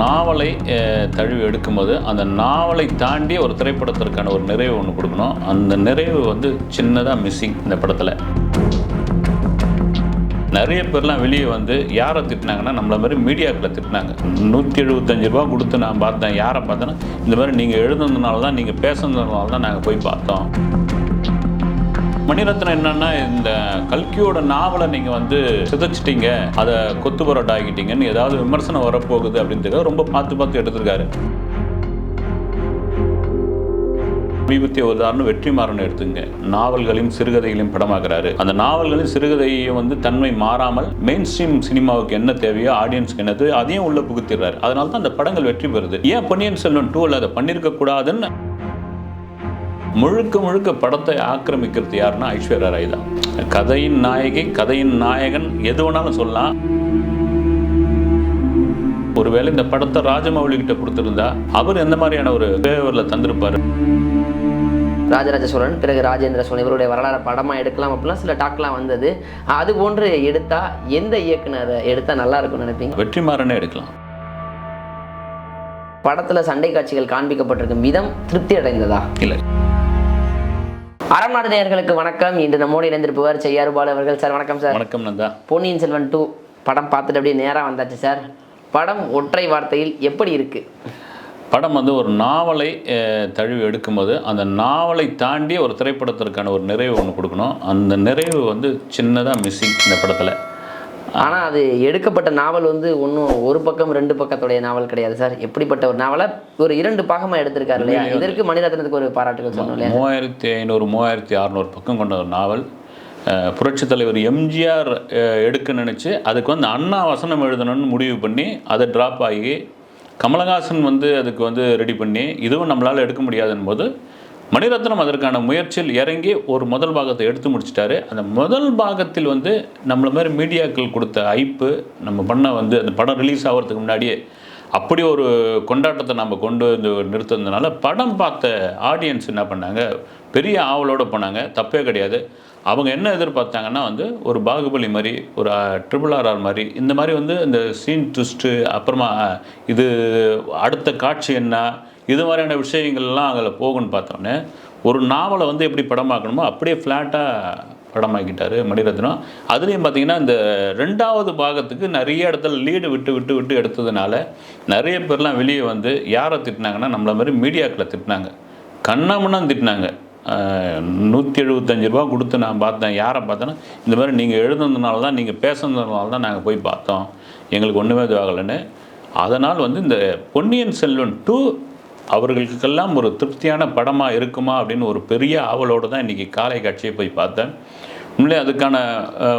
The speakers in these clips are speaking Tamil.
நாவலை தழுவி எடுக்கும்போது அந்த நாவலை தாண்டி ஒரு திரைப்படத்திற்கான ஒரு நிறைவு ஒன்று கொடுக்கணும். அந்த நிறைவு வந்து சின்னதாக மிஸ்ஸிங் இந்த படத்தில். நிறைய பேர்லாம் வெளியே வந்து யாரை திட்டினாங்கன்னா நம்மள மாதிரி மீடியாக்களை திட்டினாங்க. நூற்றி எழுபத்தஞ்சு ரூபா கொடுத்து நான் பார்த்தேன். யாரை பார்த்தேன்னா இந்த மாதிரி நீங்கள் எழுதுனதுனால தான் நீங்கள் பேசுனதுனால தான் நாங்கள் போய் பார்த்தோம். மணிரத்னம் என்னன்னா இந்த கல்கியோட நாவலை நீங்கள் வந்து சிதைச்சிட்டீங்க அதை கொத்து பரோட்டாக்கிட்டீங்கன்னு ஏதாவது விமர்சனம் வரப்போகுது அப்படின்றத ரொம்ப பார்த்து பார்த்து எடுத்திருக்காரு. சமீபத்திய உதாரணம் வெற்றிமாறன் எடுத்துங்க. நாவல்களையும் சிறுகதைகளையும் படமாக்குறாரு. அந்த நாவல்களையும் சிறுகதையும் வந்து தன்மை மாறாமல் மெயின் ஸ்ட்ரீம் சினிமாவுக்கு என்ன தேவையோ ஆடியன்ஸ்க்கு என்னது அதையும் உள்ள புகுத்திடுறாரு. அதனால தான் அந்த படங்கள் வெற்றி பெறுது. ஏன் பொன்னியின் செல்வன் டூ அதை பண்ணியிருக்க கூடாதுன்னு முழுக்க முழுக்க படத்தை ஆக்கிரமிக்கிறது யாருன்னா ஐஸ்வர்யா ராய் தான். கதையின் நாயகி கதையின் நாயகன் எது வேணாலும் சொல்லலாம். ஒருவேளை இந்த படத்தை ராஜமௌலி கிட்ட கொடுத்திருந்தா அவர் எந்த மாதிரியான ஒரு ஃபேவரில் தந்திருப்பாரு? ராஜராஜ சோழன் பிறகு ராஜேந்திர சோழன் இவருடைய வரலாறு படமா எடுக்கலாம் அப்படிலாம் சில டாக்லாம் வந்தது. அது போன்று எடுத்தா எந்த இயக்குனர் எடுத்தா நல்லா இருக்கும்னு நினைப்பீங்க? வெற்றிமாறனே எடுக்கலாம். படத்துல சண்டை காட்சிகள் காண்பிக்கப்பட்டிருக்கும் விதம் திருப்தி அடைந்ததா? இல்லை. அறம் நாடு நேயர்களுக்கு வணக்கம். இன்று நம்மோடு இணைந்திருப்பவர் செய்யாறு பாலு அவர்கள். சார் வணக்கம் சார். வணக்கம் நந்தா. பொன்னியின் செல்வன் டூ படம் பார்த்துட்டு அப்படியே நேரா வந்தாச்சு சார். படம் ஒற்றை வார்த்தையில் எப்படி இருக்கு? படம் வந்து ஒரு நாவலை தழுவி எடுக்கும்போது அந்த நாவலை தாண்டி ஒரு திரைப்படத்திற்கான ஒரு நிறைவு ஒன்று கொடுக்கணும். அந்த நிறைவு வந்து சின்னதாக மிஸ்ஸிங் இந்த படத்தில். ஆனா அது எடுக்கப்பட்ட நாவல் வந்து ஒன்றும் ஒரு பக்கம் ரெண்டு பக்கத்துடைய நாவல் கிடையாது சார். எப்படிப்பட்ட ஒரு நாவலை? ஒரு இரண்டு பாகமா எடுத்திருக்காரு இல்லையா? இதற்கு மணிரத்னத்துக்கு ஒரு பாராட்டுகள் சொல்லணும் இல்லையா? மூவாயிரத்தி ஐநூறு மூவாயிரத்தி அறநூறு பக்கம் கொண்ட ஒரு நாவல். புரட்சித் தலைவர் எம்ஜிஆர் எடுக்க நினச்சி அதுக்கு வந்து அண்ணா வசனம் எழுதணும்னு முடிவு பண்ணி அதை ட்ராப் ஆகி கமலஹாசன் வந்து அதுக்கு வந்து ரெடி பண்ணி இதுவும் நம்மளால் எடுக்க முடியாதுன்னு போது மணிரத்னம் அதற்கான முயற்சியில் இறங்கி ஒரு முதல் பாகத்தை எடுத்து முடிச்சிட்டாரு. அந்த முதல் பாகத்தில் வந்து நம்மள மாதிரி மீடியாக்கள் கொடுத்த ஐப்பு நம்ம பண்ண வந்து அந்த படம் ரிலீஸ் ஆகிறதுக்கு முன்னாடியே அப்படி ஒரு கொண்டாட்டத்தை நம்ம கொண்டு வந்து நிறுத்துனதுனால படம் பார்த்த ஆடியன்ஸ் என்ன பண்ணாங்க? பெரிய ஆவலோடு போனாங்க. தப்பே கிடையாது. அவங்க என்ன எதிர்பார்த்தாங்கன்னா வந்து ஒரு பாகுபலி மாதிரி ஒரு ட்ரிபிள் ஆர்ஆர் மாதிரி இந்த மாதிரி வந்து இந்த சீன் ட்விஸ்ட்டு அப்புறமா இது அடுத்த காட்சி என்ன? இது மாதிரியான விஷயங்கள்லாம் அதில் போகும்னு பார்த்தோன்னே ஒரு நாவலை வந்து எப்படி படமாக்கணுமோ அப்படியே ஃப்ளாட்டாக படமாக்கிட்டார் மணிரத்னம். அதுலேயும் பார்த்தீங்கன்னா இந்த ரெண்டாவது பாகத்துக்கு நிறைய இடத்துல லீடு விட்டு விட்டு விட்டு எடுத்ததுனால நிறைய பேர்லாம் வெளியே வந்து யாரை திட்டினாங்கன்னா நம்மள மாதிரி மீடியாக்களை திட்டினாங்க. கண்ணாமண்ணான்னு திட்டினாங்க. நூற்றி எழுபத்தஞ்சு ரூபா கொடுத்து நான் பார்த்தேன் யாரை பார்த்தேன்னா இந்த மாதிரி நீங்கள் எழுதுனதுனால தான் நீங்கள் பேசுனதுனால தான் நாங்கள் போய் பார்த்தோம். எங்களுக்கு ஒன்றுமே இதுவாகலைன்னு அதனால் வந்து இந்த பொன்னியின் செல்வன் டூ அவர்களுக்கெல்லாம் ஒரு திருப்தியான படமாக இருக்குமா அப்படின்னு ஒரு பெரிய ஆவலோடு தான் இன்றைக்கி காலை காட்சியை போய் பார்த்தேன். உண்மையிலே அதுக்கான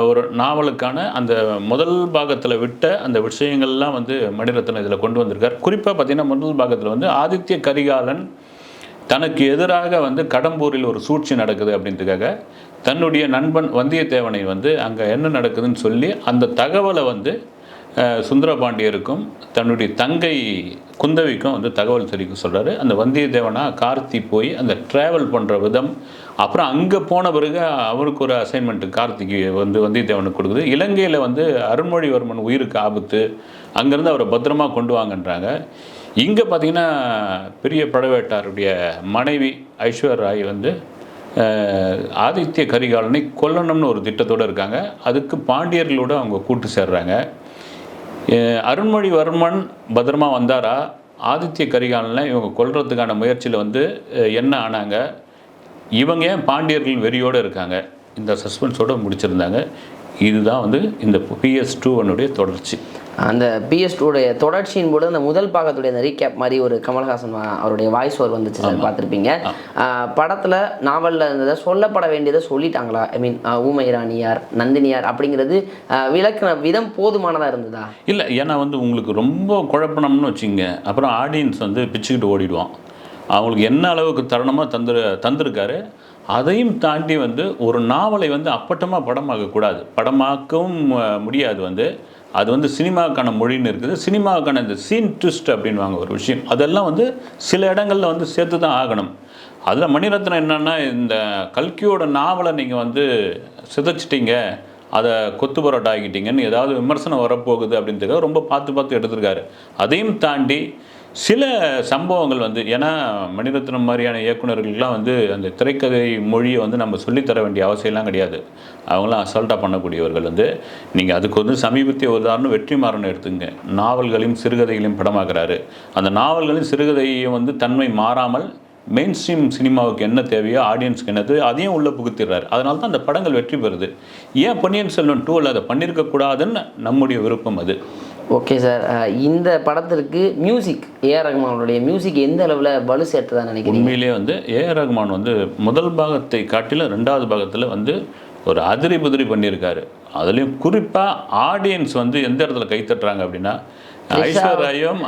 ஒரு நாவலுக்கான அந்த முதல் பாகத்தில் விட்ட அந்த விஷயங்கள்லாம் வந்து மணிரத்னம் இதில் கொண்டு வந்திருக்கார். குறிப்பாக பார்த்தீங்கன்னா முதல் பாகத்தில் வந்து ஆதித்ய கரிகாலன் தனக்கு எதிராக வந்து கடம்பூரில் ஒரு சூழ்ச்சி நடக்குது அப்படின்றதுக்காக தன்னுடைய நண்பன் வந்தியத்தேவனை வந்து அங்கே என்ன நடக்குதுன்னு சொல்லி அந்த தகவலை வந்து சுந்தரபாண்டியருக்கும் தன்னுடைய தங்கை குந்தவிக்கும் வந்து தகவல் தெரிவிக்க சொல்கிறாரு அந்த வந்தியத்தேவனா கார்த்தி போய் அந்த ட்ராவல் பண்ணுற விதம் அப்புறம் அங்கே போன பிறகு அவருக்கு ஒரு அசைன்மெண்ட்டு கார்த்திக்கு வந்து வந்தியத்தேவனுக்கு கொடுக்குது. இலங்கையில் வந்து அருண்மொழிவர்மன் உயிருக்கு ஆபத்து அங்கேருந்து அவரை பத்திரமா கொண்டு வாங்கன்றாங்க. இங்கே பார்த்தீங்கன்னா பெரிய பழவேட்டாருடைய மனைவி ஐஸ்வர்யா ராய் வந்து ஆதித்ய கரிகாலனை கொல்லணும்னு ஒரு திட்டத்தோடு இருக்காங்க. அதுக்கு பாண்டியர்களோட அவங்க கூட்டு சேர்றாங்க. அருண்மொழிவர்மன் பத்திரமா வந்தாரா? ஆதித்ய கரிகாலனை இவங்க கொல்றதுக்கான முயற்சியில் வந்து என்ன ஆனாங்க? இவங்க ஏன் பாண்டியர்கள் வெறியோடு இருக்காங்க? இந்த சஸ்பென்ஸோடு முடிச்சிருந்தாங்க. இதுதான் வந்து இந்த பிஎஸ் டூவனுடைய தொடர்ச்சி. அந்த பிஎஸ் உடைய தொடர்ச்சியின் போது அந்த முதல் பாகத்துடைய அந்த ரீகேப் மாதிரி ஒரு கமல்ஹாசன் அவருடைய வாய்ஸ் ஓவர் வந்துச்சு சார் பார்த்துருப்பீங்க. படத்தில் நாவலில் இருந்ததை சொல்லப்பட வேண்டியதை சொல்லிட்டாங்களா? ஐ மீன் ஊமை ராணியார் நந்தினியார் அப்படிங்கிறது விளக்குன விதம் போதுமானதாக இருந்ததா? இல்லை ஏன்னா வந்து உங்களுக்கு ரொம்ப குழப்பணும்னு வச்சுங்க அப்புறம் ஆடியன்ஸ் வந்து பிச்சுக்கிட்டு ஓடிடுவான். அவங்களுக்கு என்ன அளவுக்கு தருணமாக தந்து தந்திருக்காரு. அதையும் தாண்டி வந்து ஒரு நாவலை வந்து அப்பட்டமாக படமாக்கக்கூடாது. படமாக்கவும் முடியாது வந்து. அது வந்து சினிமாவுக்கான மொழின்னு இருக்குது. சினிமாவுக்கான இந்த சீன் ட்விஸ்ட் அப்படின்வாங்க ஒரு விஷயம். அதெல்லாம் வந்து சில இடங்களில் வந்து சேர்த்து தான் ஆகணும். அதில் மணிரத்னம் என்னன்னா இந்த கல்கியோட நாவலை நீங்கள் வந்து சிதைச்சிட்டிங்க அதை கொத்து பரோட்டா ஆக்கிட்டீங்கன்னு ஏதாவது விமர்சனம் வரப்போகுது அப்படின்றத ரொம்ப பார்த்து பார்த்து எடுத்திருக்காரு. அதையும் தாண்டி சில சம்பவங்கள் வந்து ஏன்னா மணிரத்னம் மாதிரியான இயக்குனர்களுக்கெல்லாம் வந்து அந்த திரைக்கதை மொழியை வந்து நம்ம சொல்லித்தர வேண்டிய அவசியம்லாம் கிடையாது. அவங்களாம் அசால்ட்டாக பண்ணக்கூடியவர்கள் வந்து நீங்கள் அதுக்கு வந்து சமீபத்திய உதாரணம் வெற்றிமாறன் எடுத்துங்க நாவல்களையும் சிறுகதைகளையும் படமாக்குறாரு. அந்த நாவல்களையும் சிறுகதையும் வந்து தன்மை மாறாமல் மெயின் ஸ்ட்ரீம் சினிமாவுக்கு என்ன தேவையோ ஆடியன்ஸ்க்கு என்னது அதையும் உள்ளே புகுத்திடுறாரு. அதனால தான் அந்த படங்கள் வெற்றி பெறுது. ஏன் பொன்னியின் செல்வன் டூவில் அதை பண்ணியிருக்கக்கூடாதுன்னு நம்முடைய விருப்பம் அது. ஓகே சார் இந்த படத்திற்கு மியூசிக் ஏஆர் ரஹ்மானுடைய மியூசிக் எந்த அளவில் வலு சேர்த்ததா நினைக்கிறீங்க? உண்மையிலே வந்து ஏஆர் ரகுமான் வந்து முதல் பாகத்தை காட்டிலும் ரெண்டாவது பாகத்தில் வந்து ஒரு அதிரி புதிரி பண்ணியிருக்காரு. அதுலேயும் குறிப்பாக ஆடியன்ஸ் வந்து எந்த இடத்துல கைத்தட்டுறாங்க அப்படின்னா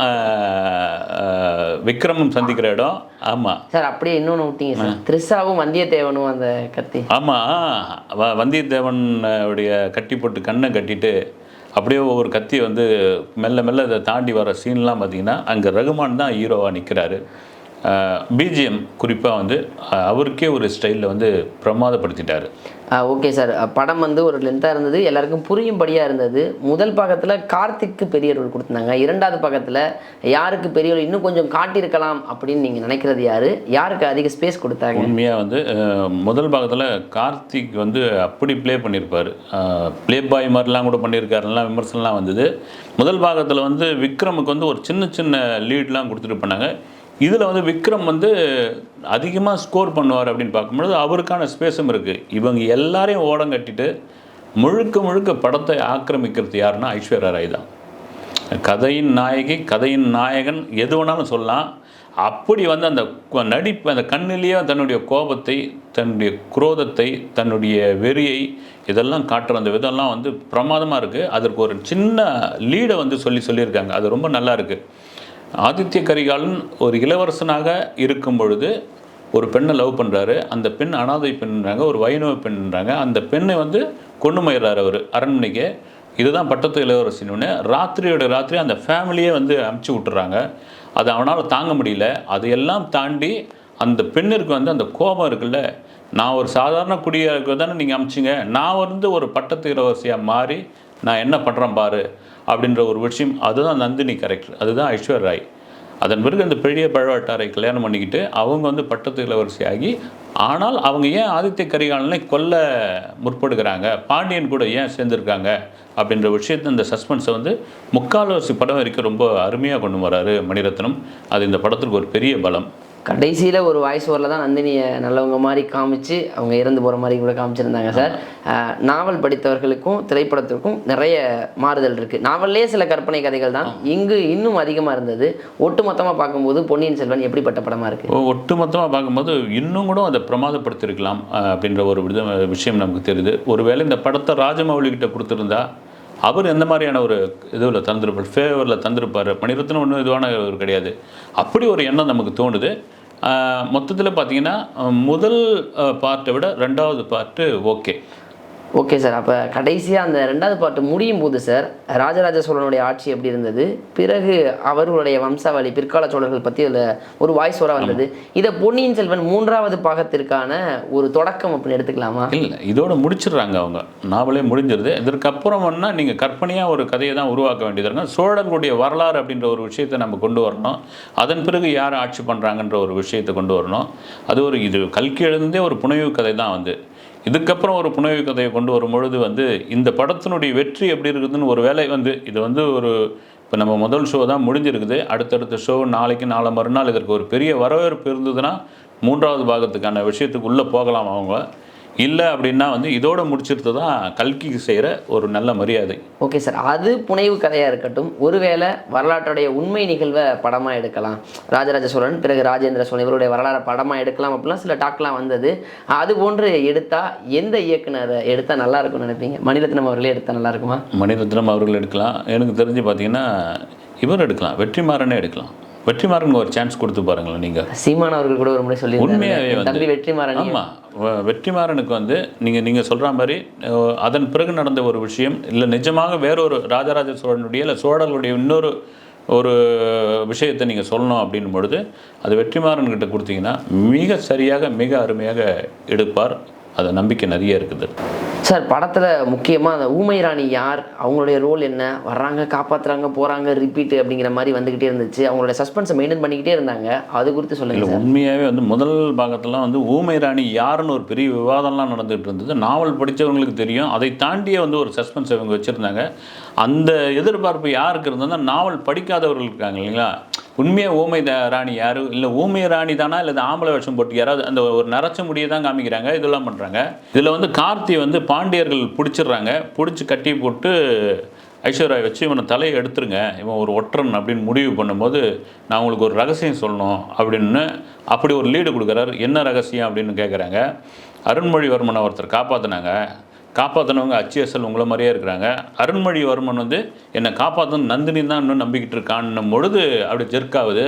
ஆஹ், விக்ரமும் சந்திக்கிற இடம். ஆமாம் சார் அப்படியே இன்னொன்று விட்டீங்க சார். த்ரிஷாவும் வந்தியத்தேவனும் அந்த கத்தி. ஆமாம் வ வந்தியத்தேவன் உடைய கட்டி போட்டு கண்ணை கட்டிட்டு அப்படியே ஒவ்வொரு கத்தி வந்து மெல்ல மெல்ல அதை தாண்டி வர சீன்லாம் பார்த்தீங்கன்னா அங்கே ரகுமான் தான் ஹீரோவாக நிற்கிறாரு பிஜிஎம் குறிப்பாக வந்து அவருக்கே ஒரு ஸ்டைலில் வந்து பிரமாதப்படுத்திட்டாரு. Okay sir. படம் வந்து ஒரு லென்த்தாக இருந்தது. எல்லாருக்கும் புரியும்படியாக இருந்தது. முதல் பாகத்தில் கார்த்திக்கு பெரிய ரோல் கொடுத்துருந்தாங்க. இரண்டாவது பாகத்தில் யாருக்கு பெரிய ரோல் இன்னும் கொஞ்சம் காட்டியிருக்கலாம் அப்படின்னு நீங்கள் நினைக்கிறது யாரு? யாருக்கு அதிக ஸ்பேஸ் கொடுத்தாங்க? உண்மையாக வந்து முதல் பாகத்தில் கார்த்திக் வந்து அப்படி ப்ளே பண்ணியிருப்பார் ப்ளே பாய் மாதிரிலாம் கூட பண்ணியிருக்காருலாம் விமர்சனம்லாம் வந்தது. முதல் பாகத்தில் வந்து விக்ரமுக்கு வந்து ஒரு சின்ன சின்ன லீட்லாம் கொடுத்துட்டு பண்ணாங்க இதில் வந்து விக்ரம் வந்து அதிகமாக ஸ்கோர் பண்ணுவார் அப்படின்னு பார்க்கும்பொழுது அவருக்கான ஸ்பேஸும் இருக்குது. இவங்க எல்லாரையும் ஓடம் கட்டிட்டு முழுக்க முழுக்க படத்தை ஆக்கிரமிக்கிறது யாருன்னா ஐஸ்வர்யா ராய் தான். கதையின் நாயகி கதையின் நாயகன் எது வேணாலும் சொல்லலாம். அப்படி வந்து அந்த நடிப்பு அந்த கண்ணிலேயே தன்னுடைய கோபத்தை தன்னுடைய குரோதத்தை தன்னுடைய வெறியை இதெல்லாம் காட்டுற அந்த விதம்லாம் வந்து பிரமாதமாக இருக்குது அதற்கு ஒரு சின்ன லீடை வந்து சொல்லி சொல்லியிருக்காங்க. அது ரொம்ப நல்லா இருக்குது ஆதித்ய கரிகாலன் ஒரு இளவரசனாக இருக்கும் பொழுது ஒரு பெண்ணை லவ் பண்ணுறாரு அந்த பெண் அனாதை பெண்ன்றாங்க ஒரு வைணவ பெண்ன்றாங்க அந்த பெண்ணை வந்து கொண்டு போயிடுறாரு அவர் அரண்மனைக்கு. இதுதான் பட்டத்து இளவரசின்னு ராத்திரியோட ராத்திரி அந்த ஃபேமிலியே வந்து அமுச்சு விட்டுறாங்க. அது அவனால் தாங்க முடியல. அதையெல்லாம் தாண்டி அந்த பெண்ணிற்கு வந்து அந்த கோபம் இருக்குல்ல. நான் ஒரு சாதாரண குடியாக தானே நீங்கள் அமிச்சிங்க. நான் வந்து ஒரு பட்டத்து இளவரசியாக மாறி நான் என்ன பண்ணுறேன் பாரு. அப்படின்ற ஒரு விஷயம் அதுதான் நந்தினி கேரக்டர் அதுதான் ஐஸ்வர் ராய். அதன் பிறகு அந்த பெரிய பழவட்டாரை கல்யாணம் பண்ணிக்கிட்டு அவங்க வந்து பட்டத்து இளவரசியாகி ஆகி ஆனால் அவங்க ஏன் ஆதித்ய கரிகாலனை கொல்ல முற்படுகிறாங்க பாண்டியன் கூட ஏன் சேர்ந்துருக்காங்க அப்படின்ற விஷயத்தை இந்த சஸ்பென்ஸை வந்து முக்கால்வாசி படம் வரைக்கும் ரொம்ப அருமையாக கொண்டு வராரு மணிரத்னம். அது இந்த படத்துக்கு ஒரு பெரிய பலம். கடைசியில் ஒரு வாய்ஸ் ஓவரில் தான் நந்தினியை நல்லவங்க மாதிரி காமிச்சு அவங்க இறந்து போகிற மாதிரி கூட காமிச்சிருந்தாங்க சார். நாவல் படித்தவர்களுக்கும் திரைப்படத்திற்கும் நிறைய மாறுதல் இருக்குது நாவல்லே சில கற்பனை கதைகள் தான். இங்கு இன்னும் அதிகமாக இருந்தது. ஒட்டுமொத்தமாக பார்க்கும்போது பொன்னியின் செல்வன் எப்படிப்பட்ட படமாக இருக்குது ஒட்டுமொத்தமாக பார்க்கும்போது இன்னும் கூட அதை பிரமாதப்படுத்தியிருக்கலாம் அஹ், அப்படின்ற ஒரு வித விஷயம் நமக்கு தெரியுது. ஒருவேளை இந்த படத்தை ராஜமௌலி கிட்ட கொடுத்துருந்தா அவர் எந்த மாதிரியான ஒரு இதுவில் தந்திருப்பார் ஃபேவரில் தந்திருப்பார்? மணிரத்னம் ஒன்றும் இதுவான ஒரு கிடையாது. அப்படி ஒரு எண்ணம் நமக்கு தோணுது. மொத்தத்தில் பார்த்தீங்கன்னா முதல் பார்ட்டை விட ரெண்டாவது பார்ட்டு ஓகே ஓகே சார் அப்போ கடைசியாக அந்த ரெண்டாவது பாட்டு முடியும் போது சார் ராஜராஜ சோழனுடைய ஆட்சி எப்படி இருந்தது? பிறகு அவர்களுடைய வம்சாவளி பிற்கால சோழர்கள் பற்றி அதில் ஒரு வாய்ஸ் ஓர வந்தது. இதை பொன்னியின் செல்வன் மூன்றாவது பாகத்திற்கான ஒரு தொடக்கம் அப்படின்னு எடுத்துக்கலாமா? இல்லை இதோட முடிச்சிடுறாங்க அவங்க. நாவலே முடிஞ்சிருது. இதற்கப்புறம் வேணா நீங்கள் கற்பனையாக ஒரு கதையை தான் உருவாக்க வேண்டியது இருக்கும். சோழர்களுடைய வரலாறு அப்படின்ற ஒரு விஷயத்தை நம்ம கொண்டு வரணும். அதன் பிறகு யார் ஆட்சி பண்ணுறாங்கன்ற ஒரு விஷயத்தை கொண்டு வரணும். அது ஒரு இது கல்கி எழுந்தே ஒரு புனைவு கதை தான் வந்து. இதுக்கப்புறம் ஒரு புனைவு கதையை கொண்டு வரும் பொழுது வந்து இந்த படத்தினுடைய வெற்றி எப்படி இருக்குதுன்னு ஒரு வேலை வந்து இது வந்து ஒரு இப்போ நம்ம முதல் ஷோ தான் முடிஞ்சிருக்குது. அடுத்தடுத்த ஷோ நாளைக்கு நாளை மறுநாள் இதற்கு ஒரு பெரிய வரவேற்பு இருந்ததுன்னா மூன்றாவது பாகத்துக்கான விஷயத்துக்கு உள்ளே போகலாம் அவங்க. இல்லை அப்படின்னா வந்து இதோட முடிச்சிருத்து தான் கல்கிக்கு செய்கிற ஒரு நல்ல மரியாதை. ஓகே சார் அது புனைவு கதையாக இருக்கட்டும். ஒருவேளை வரலாற்றுடைய உண்மை நிகழ்வை படமாக எடுக்கலாம். ராஜராஜ சோழன் பிறகு ராஜேந்திர சோழன் இவருடைய வரலாறு படமாக எடுக்கலாம் அப்படிலாம் சில டாக்லாம் வந்தது. அது போன்று எடுத்தால் எந்த இயக்குனர் எடுத்தால் நல்லா இருக்கும்னு நினைப்பீங்க? மணிரத்னம் அவர்களே எடுத்தால் நல்லா இருக்குமா? மணிரத்னம் அவர்கள் எடுக்கலாம். எனக்கு தெரிஞ்சு பார்த்தீங்கன்னா இவர் எடுக்கலாம். வெற்றிமாறனே எடுக்கலாம். வெற்றிமாறனுக்கு ஒரு சான்ஸ் கொடுத்து பாருங்களேன் நீங்கள் சீமான் அவர்கள் கூட ஒரு முறை சொல்லி உண்மையாவே வந்து வெற்றிமாறன். ஆமாம் வெற்றிமாறனுக்கு வந்து நீங்கள் நீங்கள் சொல்கிற மாதிரி அதன் பிறகு நடந்த ஒரு விஷயம் இல்லை நிஜமாக வேறொரு ராஜராஜ சோழனுடைய இல்லை சோழர்களுடைய இன்னொரு ஒரு விஷயத்தை நீங்கள் சொல்லணும் அப்படின்னும் பொழுது அது வெற்றிமாறன் கிட்ட கொடுத்தீங்கன்னா மிக சரியாக மிக அருமையாக எடுப்பார். அது நம்பிக்கை நிறைய இருக்குது. சார் படத்தில் முக்கியமாக அந்த ஊமை ராணி யார் அவங்களுடைய ரோல் என்ன வர்றாங்க காப்பாற்றுறாங்க போகிறாங்க ரிப்பீட் அப்படிங்கிற மாதிரி வந்துக்கிட்டே இருந்துச்சு. அவங்களோட சஸ்பென்ஸை மெயின்டைன் பண்ணிக்கிட்டே இருந்தாங்க. அது குறித்து சொல்லுங்கள் உண்மையாகவே வந்து முதல் பாகத்துலாம் வந்து ஊமை ராணி யாருன்னு ஒரு பெரிய விவாதம்லாம் நடந்துகிட்டு இருந்தது. நாவல் படித்தவங்களுக்கு தெரியும். அதை தாண்டியே வந்து ஒரு சஸ்பென்ஸ் இவங்க வச்சுருந்தாங்க. அந்த எதிர்பார்ப்பு யாருக்கு இருந்ததுன்னா நாவல் படிக்காதவர்கள் இருக்காங்க இல்லைங்களா? உண்மையாக ஊமை த- ராணி யாரு? இல்லை ஊமை ராணி தானா? இல்லை ஆம்பளை வேஷம் போட்டு யாராவது அந்த ஒரு நரச்ச முடியை தான் காமிக்கிறாங்க. இதெல்லாம் பண்ணுறாங்க இதில் வந்து கார்த்தி வந்து பாண்டியர்கள் பிடிச்சிடுறாங்க. பிடிச்சி கட்டி போட்டு ஐஸ்வர்யா வச்சு இவனை தலையை எடுத்துருங்க. இவன் ஒரு ஒற்றன் அப்படின்னு முடிவு பண்ணும்போது நான் உங்களுக்கு ஒரு ரகசியம் சொல்லணும் அப்படின்னு அப்படி ஒரு லீடு கொடுக்குறாரு. என்ன ரகசியம் அப்படின்னு கேட்குறாங்க அருண்மொழிவர்மனை ஒருத்தர் காப்பாற்றினாங்க காப்பாற்றினவங்க அச்சியசல் உங்களை மாதிரியே இருக்கிறாங்க. அருண்மொழிவர்மன் வந்து என்னை காப்பாற்றணும் நந்தினி தான் இன்னும் நம்பிக்கிட்டு இருக்கான்னும் பொழுது அப்படி ஜெர்க்காகுது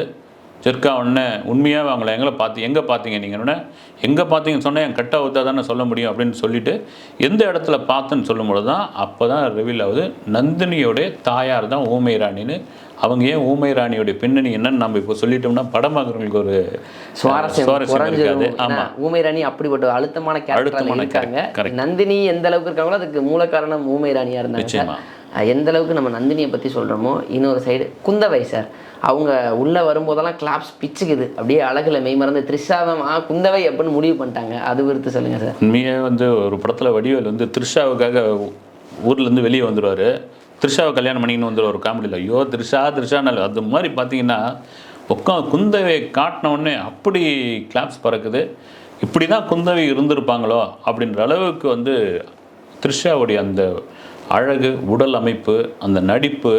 ஜெர்க்கா உடனே உண்மையாக அவங்கள எங்களை பார்த்து எங்கே பார்த்தீங்க நீங்கள் உடனே எங்கே பார்த்தீங்கன்னு சொன்னால் என் கட்ட ஊற்றா தானே சொல்ல முடியும் அப்படின்னு சொல்லிட்டு எந்த இடத்துல பார்த்தேன்னு சொல்லும்பொழுது தான் அப்போ தான் ரிவீல் ஆகுது நந்தினியோடைய தாயார் தான் ஊமை ராணின்னு அவங்க ஏன் ஊமை ராணியோடைய பின்னணி என்னன்னு நம்ம இப்போ சொல்லிட்டோம்னா படமாக்குறவங்களுக்கு ஒரு சுவாரஸ்யம் சுவாரஸ்யம் இருக்காது. ஆமாம் ஊமை ராணி அப்படிப்பட்ட அழுத்தமான கேரக்டர் இருக்காங்க. நந்தினி எந்த அளவுக்கு இருக்காங்களோ அதுக்கு மூல காரணம் ஊமை ராணியா இருந்தாங்க. எந்த அளவுக்கு நம்ம நந்தினியை பத்தி சொல்றோமோ இன்னொரு சைடு குந்தவை சார் அவங்க உள்ள வரும்போதெல்லாம் கிளாப்ஸ் பிச்சுக்குது. அப்படியே அழகுல மெய்மறந்து த்ரிஷாவம் ஆ குந்தவை அப்படின்னு முடிவு பண்ணிட்டாங்க. அது குறித்து சொல்லுங்க சார் உண்மையாக வந்து ஒரு படத்தில் வடிவேல் வந்து த்ரிஷாவுக்காக ஊர்லேருந்து வெளியே வந்துடுவார் த்ரிஷாவை கல்யாணம் பண்ணிக்கின்னு வந்துடுவார் ஒரு காமெடியில் ஐயோ த்ரிஷா த்ரிஷான்னு அது மாதிரி பார்த்தீங்கன்னா உட்கா குந்தவை காட்டினவுடனே அப்படி கிளாப்ஸ் பறக்குது. இப்படி தான் குந்தவை இருந்திருப்பாங்களோ அப்படின்ற அளவுக்கு வந்து த்ரிஷாவுடைய அந்த அழகு உடல் அமைப்பு அந்த நடிப்பு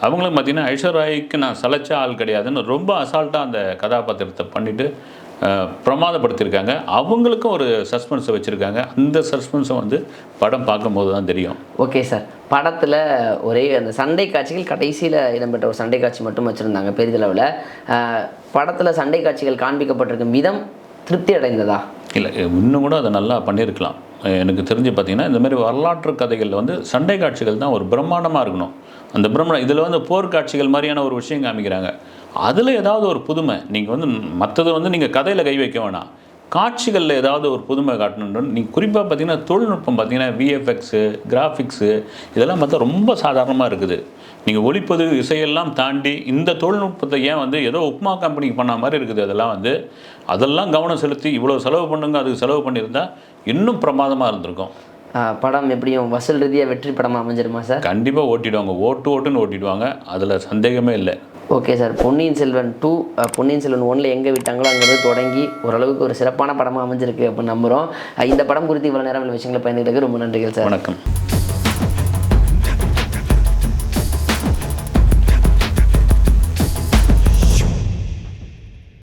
அவங்களும் பார்த்தீங்கன்னா ஐஸ்வர்யாய்க்கு நான் சலைச்ச ஆள் கிடையாதுன்னு ரொம்ப அசால்ட்டாக அந்த கதாபாத்திரத்தை பண்ணிவிட்டு பிரமாதப்படுத்தியிருக்காங்க. அவங்களுக்கும் ஒரு சஸ்பென்ஸை வச்சுருக்காங்க. அந்த சஸ்பென்ஸை வந்து படம் பார்க்கும்போது தான் தெரியும். Okay sir. படத்தில் ஒரே அந்த சண்டை காட்சிகள் கடைசியில் இடம்பெற்ற ஒரு சண்டை காட்சி மட்டும் வச்சுருந்தாங்க பெரிதளவில். படத்தில் சண்டை காட்சிகள் காண்பிக்கப்பட்டிருக்கும் விதம் திருப்தி அடைந்ததா? இல்லை இன்னும் கூட அதை நல்லா பண்ணியிருக்கலாம். எனக்கு தெரிஞ்சு பார்த்தீங்கன்னா இந்த மாதிரி வரலாற்று கதைகளில் வந்து சண்டை காட்சிகள் தான் ஒரு பிரம்மாண்டமாக இருக்கணும். அந்த பிரம்மணம் இதில் வந்து போர்க்காட்சிகள் மாதிரியான ஒரு விஷயம் காமிக்கிறாங்க. அதில் ஏதாவது ஒரு புதுமை நீங்கள் வந்து மற்றது வந்து நீங்கள் கதையில் கை வைக்க வேணாம். காட்சிகளில் ஏதாவது ஒரு புதுமை காட்டணுன்னு நீங்கள் குறிப்பாக பார்த்தீங்கன்னா தொழில்நுட்பம் பார்த்தீங்கன்னா விஎஃப்எக்ஸு கிராஃபிக்ஸு இதெல்லாம் பார்த்தா ரொம்ப சாதாரணமாக இருக்குது. நீங்கள் ஒளிப்பதிவு இசையெல்லாம் தாண்டி இந்த தொழில்நுட்பத்தை ஏன் வந்து ஏதோ உப்மா கம்பெனிக்கு பண்ண மாதிரி இருக்குது அதெல்லாம் வந்து அதெல்லாம் கவனம் செலுத்தி இவ்வளோ செலவு பண்ணுங்க அதுக்கு செலவு பண்ணியிருந்தால் இன்னும் பிரமாதமாக இருந்திருக்கும். படம் எப்படியும் வசூல் ரீதியாக வெற்றி படமாக அமைஞ்சிருமா சார்? கண்டிப்பாக ஓட்டிடுவாங்க. ஓட்டு ஓட்டுன்னு ஓட்டிடுவாங்க. அதில் சந்தேகமே இல்லை. Okay sir. Ponniyin Selvan two Ponniyin Selvan ஒன்ல எங்கே விட்டாங்களோ அங்கேருந்து தொடங்கி ஓரளவுக்கு ஒரு சிறப்பான படமாக அமைஞ்சிருக்கு அப்படின்னு நம்புகிறோம் இந்த படம் குறித்து இவ்வளோ நேரம் விஷயங்களை பயந்துக்கிட்டு ரொம்ப நன்றிகள் சார். வணக்கம்.